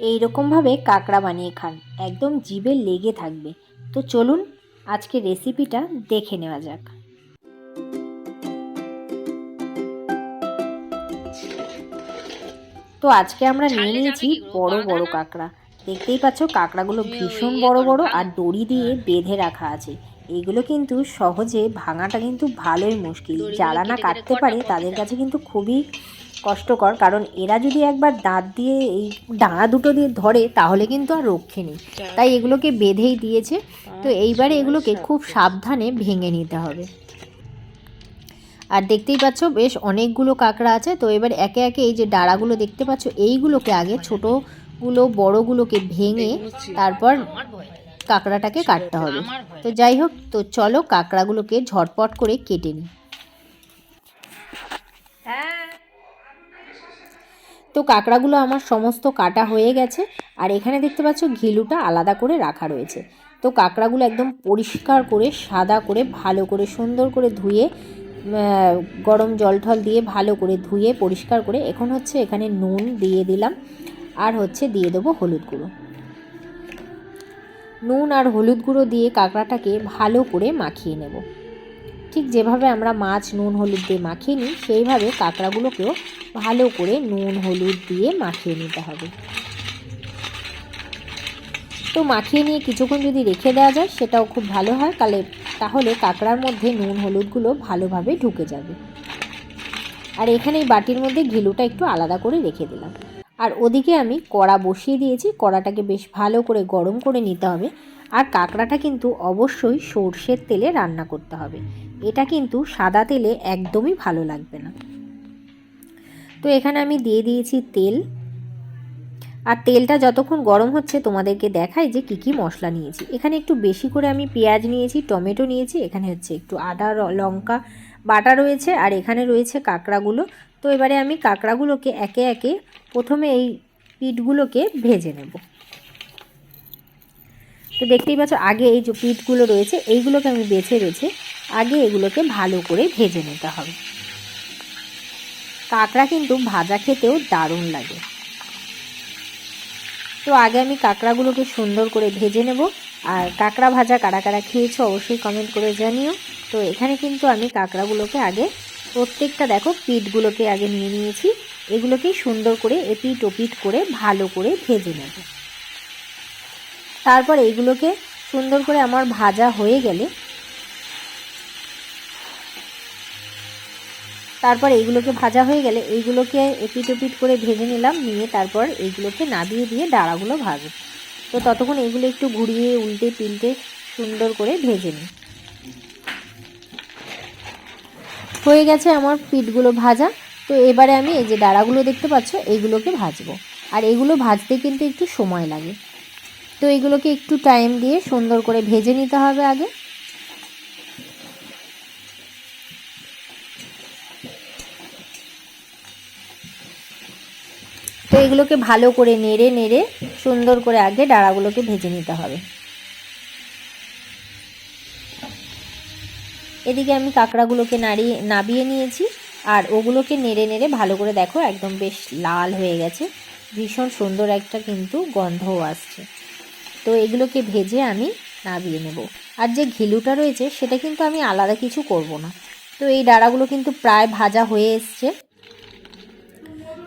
এই রকমভাবে কাঁকড়া বানিয়ে খান। একদম জিভে লেগে থাকবে। তো চলুন আজকে রেসিপিটা দেখে নেওয়া যাক। তো আজকে আমরা নিয়ে নিয়েছি বড় বড় কাঁকড়া দেখতেই পাচ্ছ কাঁকড়াগুলো ভীষণ বড় বড় আর দড়ি দিয়ে বেঁধে রাখা আছে। এইগুলো কিন্তু সহজে ভাঙাটা কিন্তু ভালোই মুশকিল। যারা না কাটতে পারে তাদের কাছে কিন্তু খুবই কষ্টকর কারণ এরা যদি একবার দাঁত দিয়ে এই ডাঙা দুটো দিয়ে ধরে তাহলে কিন্তু আর রক্ষে নেই। তাই এগুলোকে বেঁধেই দিয়েছে। তো এইবারে এগুলোকে খুব সাবধানে ভেঙে নিতে হবে। আর দেখতেই পাচ্ছ বেশ অনেকগুলো কাঁকড়া আছে। তো এবার একে একে এই যে ডাড়াগুলো দেখতে পাচ্ছ এইগুলোকে আগে ছোটোগুলো বড়গুলোকে ভেঙে তারপর কাঁকড়াটাকে কাটতে হবে। তো যাই হোক তো চলো কাঁকড়াগুলোকে ঝটপট করে কেটে নিই। তো কাঁকড়াগুলো আমার সমস্ত কাটা হয়ে গেছে আর এখানে দেখতে পাচ্ছ ঘিলুটা আলাদা করে রাখা রয়েছে। তো কাঁকড়াগুলো একদম পরিষ্কার করে সাদা করে ভালো করে সুন্দর করে ধুয়ে গরম জল ঠল দিয়ে ভালো করে ধুয়ে পরিষ্কার করে এখন হচ্ছে এখানে নুন দিয়ে দিলাম আর হচ্ছে দিয়ে দেবো হলুদ গুঁড়ো। নুন আর হলুদ গুঁড়ো দিয়ে কাঁকড়াটাকে ভালো করে মাখিয়ে নেব। ঠিক যেভাবে আমরা মাছ নুন হলুদ দিয়ে মাখিয়ে নিই, সেইভাবে কাঁকড়াগুলোকেও ভালো করে নুন হলুদ দিয়ে মাখিয়ে নিতে হবে। তো মাখিয়ে নিয়ে কিছুক্ষণ যদি রেখে দেওয়া যায়, সেটাও খুব ভালো হয়। তাহলে তাহলে কাঁকড়ার মধ্যে নুন হলুদগুলো ভালোভাবে ঢুকে যাবে। আর এখানে এই বাটির মধ্যে ঘিলুটা একটু আলাদা করে রেখে দিলাম। আর ওদিকে আমি কড়া বসিয়ে দিয়েছি, কড়াটাকে বেশ ভালো করে গরম করে নিতে হবে। আর কাঁকড়াটা কিন্তু অবশ্যই সর্ষের তেলে রান্না করতে হবে। এটা কিন্তু সাদা তেলে একদমই ভালো লাগবে না। তো এখানে আমি দিয়ে দিয়েছি তেল। আর তেলটা যতক্ষণ গরম হচ্ছে তোমাদেরকে দেখাই যে কী কী মশলা নিয়েছি। এখানে একটু বেশি করে আমি পেঁয়াজ নিয়েছি, টমেটো নিয়েছি, এখানে হচ্ছে একটু আদা লঙ্কা বাটা রয়েছে, আর এখানে রয়েছে কাঁকড়াগুলো। তো এবারে আমি কাঁকড়াগুলোকে একে একে প্রথমে এই পিঠগুলোকে ভেজে নেব। তো দেখতেই পাচ্ছ, আগে এই যে পিঠগুলো রয়েছে, এইগুলোকে আমি বেছে বেছে আগে এগুলোকে ভালো করে ভেজে নিতে হবে। কাঁকড়া কিন্তু ভাজা খেতেও দারুণ লাগে। তো আগে আমি কাঁকড়াগুলোকে সুন্দর করে ভেজে নেব। আর কাঁকড়া ভাজা কারা কারা খেয়েছো অবশ্যই কমেন্ট করে জানিও। তো এখানে কিন্তু আমি কাঁকড়াগুলোকে আগে প্রত্যেকটা দেখো পিঠগুলোকে আগে নিয়ে নিয়েছি। এগুলোকেই সুন্দর করে এপিট ওপিট করে ভালো করে ভেজে নেব। তারপর এইগুলোকে সুন্দর করে আমার ভাজা হয়ে গেলে তারপর এইগুলোকে ভাজা হয়ে গেলে এইগুলোকে এপিট ওপিট করে ভেজে নিলাম, নিয়ে তারপর এইগুলোকে নাবিয়ে দিয়ে ডাড়াগুলো ভাজব। তো ততক্ষণ এগুলো একটু ঘুরিয়ে উল্টে পিল্টে সুন্দর করে ভেজে নিই। হয়ে গেছে আমার পিঠগুলো ভাজা। তো এবারে আমি এই যে ডাড়াগুলো দেখতে পাচ্ছ, এইগুলোকে ভাজবো। আর এগুলো ভাজতে কিন্তু একটু সময় লাগে। তো এগুলোকে একটু টাইম দিয়ে সুন্দর করে ভেজে নিতে হবে আগে। তো এগুলোকে ভালো করে নেড়ে নেড়ে সুন্দর করে আগে ডাড়াগুলোকে ভেজে নিতে হবে। এদিকে আমি কাঁকড়াগুলোকে নাড়িয়ে নাবিয়ে নিয়েছি। আর ওগুলোকে নেড়ে নেড়ে ভালো করে দেখো, একদম বেশ লাল হয়ে গেছে। ভীষণ সুন্দর একটা কিন্তু গন্ধও আসছে। তো এগুলোকে ভেজে আমি নাবিয়ে নেব। আর যে ঘিলুটা রয়েছে, সেটা কিন্তু আমি আলাদা কিছু করব না। তো এই ডাড়াগুলো কিন্তু প্রায় ভাজা হয়ে এসছে।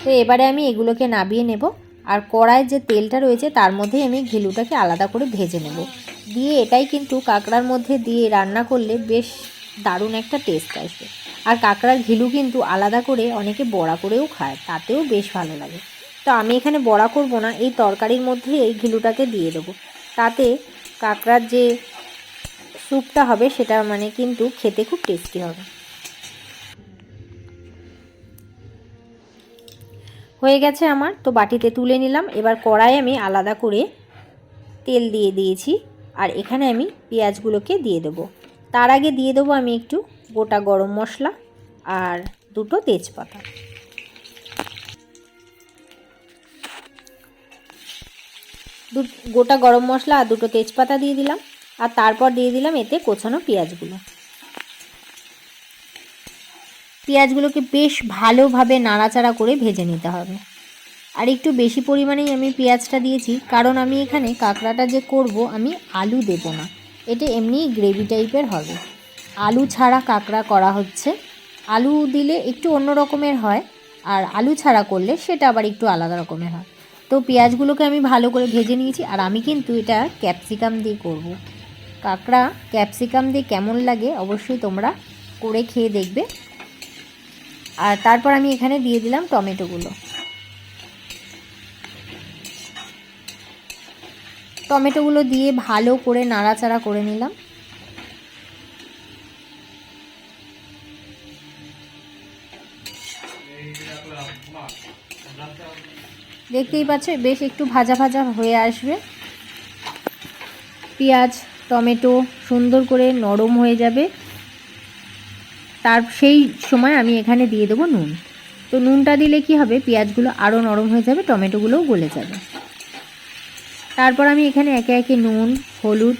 তো এবারে আমি এগুলোকে নাবিয়ে নেব। আর কড়ায় যে তেলটা রয়েছে, তার মধ্যেই আমি ঘিলুটাকে আলাদা করে ভেজে নেব। দিয়ে এটাই কিন্তু কাঁকড়ার মধ্যে দিয়ে রান্না করলে বেশ দারুণ একটা টেস্ট আসবে আর কাঁকড়ার ঘিলু কিন্তু আলাদা করে অনেকে বড়া করেও খায়, তাতেও বেশ ভালো লাগে। তো আমি এখানে বড়া করব না, এই তরকারির মধ্যে এই ঘিলুটাকে দিয়ে দেবো। তাতে কাঁকড়ার যে স্যুপটা হবে, সেটা মানে কিন্তু খেতে খুব টেস্টি হবে। হয়ে গেছে আমার, তো বাটিতে তুলে নিলাম। এবার কড়াই আমি আলাদা করে তেল দিয়ে দিয়েছি। আর এখানে আমি পেঁয়াজগুলোকে দিয়ে দেবো। তার আগে দিয়ে দেবো আমি একটু গোটা গরম মশলা আর দুটো তেজপাতা। দু, গোটা গরম মশলা আর দুটো তেজপাতা দিয়ে দিলাম। আর তারপর দিয়ে দিলাম এতে কোচানো পেঁয়াজগুলো। পেঁয়াজগুলোকে বেশ ভালোভাবে নাড়াচাড়া করে ভেজে নিতে হবে। আর একটু বেশি পরিমাণেই আমি পেঁয়াজটা দিয়েছি, কারণ আমি এখানে কাঁকড়াটা যে করব, আমি আলু দেব না। এটা এমনিই গ্রেভি টাইপের হবে। আলু ছাড়া কাঁকড়া করা হচ্ছে। আলু দিলে একটু অন্য রকমের হয়, আর আলু ছাড়া করলে সেটা আবার একটু আলাদা রকমের হয়। তো পেঁয়াজগুলোকে আমি ভালো করে ভেজে নিয়েছি, আর আমি কিন্তু এটা ক্যাপসিকাম দিয়ে করব। কাঁকড়া ক্যাপসিকাম দিয়ে কেমন লাগে অবশ্যই তোমরা করে খেয়ে দেখবে। আর তারপর আমি এখানে দিয়ে দিলাম টমেটোগুলো। টমেটোগুলো দিয়ে ভালো করে নাড়াচাড়া করে নিলাম। দেখতেই পাচ্ছ, বেশ একটু ভাজা ভাজা হয়ে আসবে। পেঁয়াজ, টমেটো সুন্দর করে নরম হয়ে যাবে। তার সেই সময় আমি এখানে দিয়ে দেবো নুন। তো নুনটা দিলে কি হবে, পেঁয়াজগুলো আরও নরম হয়ে যাবে, টমেটোগুলোও গলে যাবে। তারপর আমি এখানে একে একে নুন, হলুদ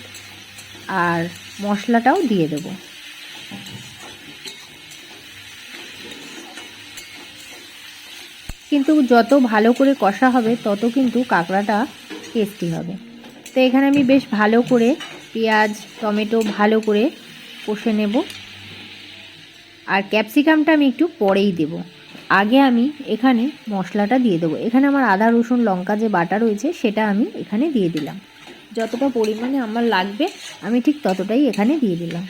আর মশলাটাও দিয়ে দেবো। কিন্তু যত ভালো করে কষা হবে, তত কিন্তু কাঁকড়াটা টেস্টি হবে। তো এখানে আমি বেশ ভালো করে পেঁয়াজ, টমেটো ভালো করে কষে নেব। আর ক্যাপসিকামটা আমি একটু পরেই দেব। আগে আমি এখানে মশলাটা দিয়ে দেবো। এখানে আমার আদা, রসুন, লঙ্কা যে বাটা রয়েছে, সেটা আমি এখানে দিয়ে দিলাম। যতটা পরিমাণে আমার লাগবে, আমি ঠিক ততটাই এখানে দিয়ে দিলাম।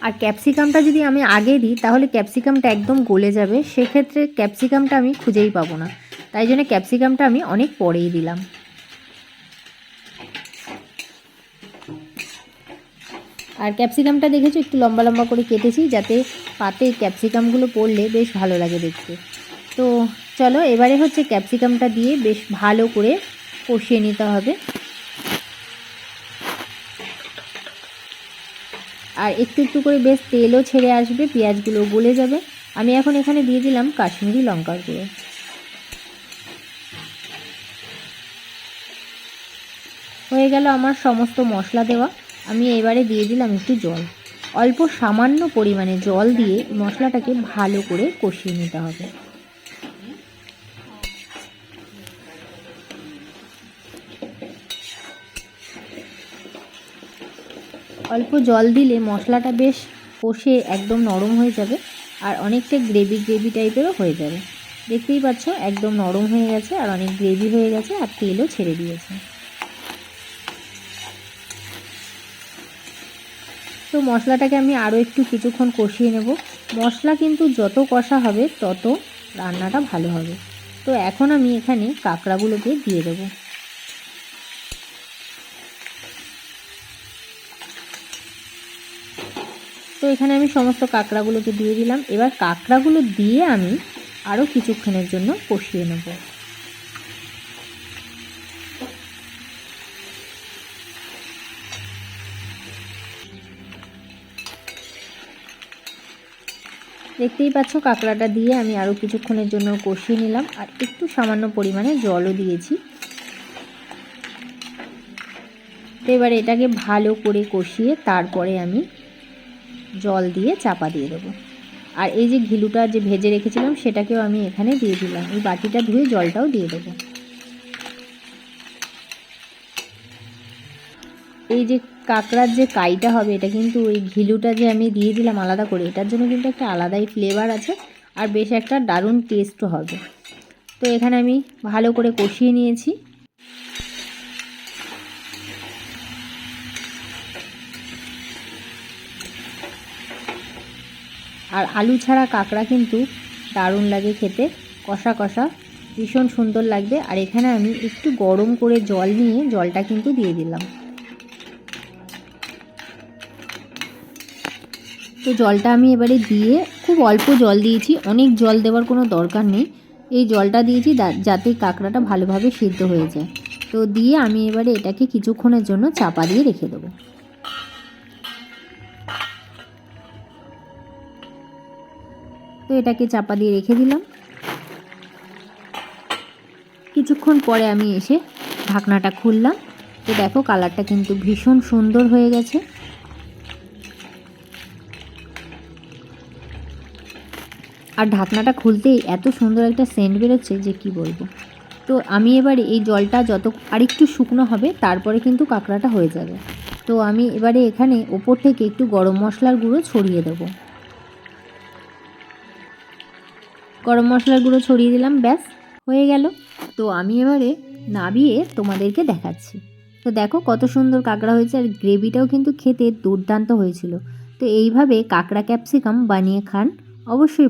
আর ক্যাপসিকামটা যদি আমি আগে দিই, তাহলে ক্যাপসিকামটা একদম গলে যাবে। সেক্ষেত্রে ক্যাপসিকামটা আমি খুঁজেই পাবো না। তাই জন্য ক্যাপসিকামটা আমি অনেক পরেই দিলাম। আর ক্যাপসিকামটা দেখেছ? একটু লম্বা লম্বা করে কেটেছি, যাতে পাতে ক্যাপসিকামগুলো পড়লে বেশ ভালো লাগে দেখতে। তো চলো, এবারে হচ্ছে ক্যাপসিকামটা দিয়ে বেশ ভালো করে কষিয়ে নিতে হবে। আর একটু একটু করে বেশ তেলও ছেড়ে আসবে, পেঁয়াজগুলো গলে যাবে। আমি এখন এখানে দিয়ে দিলাম কাশ্মীরি লঙ্কার গুঁড়ো। হয়ে গেল আমার সমস্ত মশলা দেওয়া। আমি এবারে দিয়ে দিলাম একটু জল। অল্প সামান্য পরিমাণে জল দিয়ে মশলাটাকে ভালো করে কষিয়ে নিতে হবে। অল্প জল দিলে মশলাটা বেশ কষে একদম নরম হয়ে যাবে আর অনেকটা গ্রেভি গ্রেভি টাইপেরও হয়ে যাবে। দেখতেই পাচ্ছ, একদম নরম হয়ে গেছে আর অনেক গ্রেভি হয়ে গেছে আর তেলও ছেড়ে দিয়েছে। তো মশলাটাকে আমি আরও একটু কিছুক্ষণ কষিয়ে নেব। মশলা কিন্তু যত কষা হবে, তত রান্নাটা ভালো হবে। তো এখন আমি এখানে কাঁকড়াগুলোকে দিয়ে দেবো। তো এখানে আমি সমস্ত কাঁকড়াগুলোকে দিয়ে দিলাম। এবার কাঁকড়াগুলো দিয়ে আমি আরও কিছুক্ষণের জন্য কষিয়ে নেব। দেখতেই পাচ্ছ, কাঁকড়াটা দিয়ে আমি আরও কিছুক্ষণের জন্য কষিয়ে নিলাম আর একটু সামান্য পরিমাণে জলও দিয়েছি। তো এবার এটাকে ভালো করে কষিয়ে তারপরে আমি জল দিয়ে চাপা দিয়ে দেবো। আর এই যে ঘিলুটা যে ভেজে রেখেছিলাম, সেটাকেও আমি এখানে দিয়ে দিলাম। এই বাটিটা ধুয়ে জলটাও দিয়ে দেবো। এই যে কাঁকড়ার যে কাইটা হবে, এটা কিন্তু ওই ঘিলুটা যে আমি দিয়ে দিলাম আলাদা করে, এটার জন্য কিন্তু একটা আলাদাই ফ্লেভার আছে আর বেশ একটা দারুণ টেস্টও হবে। তো এখানে আমি ভালো করে কষিয়ে নিয়েছি। আর আলু ছাড়া কাঁকড়া কিন্তু দারুণ লাগে খেতে, কষা কষা, ভীষণ সুন্দর লাগবে। আর এখানে আমি একটু গরম করে জল নিয়ে জলটা কিন্তু দিয়ে দিলাম। তো জলটা আমি এবারে দিয়ে খুব অল্প জল দিয়েছি। অনেক জল দেওয়ার কোনো দরকার নেই। এই জলটা দিয়েছি যাতে কাঁকড়াটা ভালোভাবে সিদ্ধ হয়ে যায়। তো দিয়ে আমি এবারে এটাকে কিছুক্ষণের জন্য চাপা দিয়ে রেখে দেবো। তো এটাকে চাপা দিয়ে রেখে দিলাম। কিছুক্ষণ পরে আমি এসে ঢাকনাটা খুললাম। তো দেখো কালারটা কিন্তু ভীষণ সুন্দর হয়ে গেছে। আর ঢাকনাটা খুলতেই এত সুন্দর একটা সেন্ট বেরোচ্ছে যে কি বলব। তো আমি এবারে এই জলটা যত, আরেকটু শুকনো হবে, তারপরে কিন্তু কাঁকড়াটা হয়ে যাবে। তো আমি এবারে এখানে ওপর থেকে একটু গরম মশলার গুঁড়ো ছড়িয়ে দেবো। গরম মশলার গুঁড়ো ছড়িয়ে দিলাম, ব্যাস, হয়ে গেল। তো আমি এবারে নাবিয়ে তোমাদেরকে দেখাচ্ছি। তো দেখো কত সুন্দর কাঁকড়া হয়েছে, আর গ্রেভিটাও কিন্তু খেতে দুর্দান্ত হয়েছিল। তো এইভাবে কাঁকড়া ক্যাপসিকাম বানিয়ে খান অবশ্যই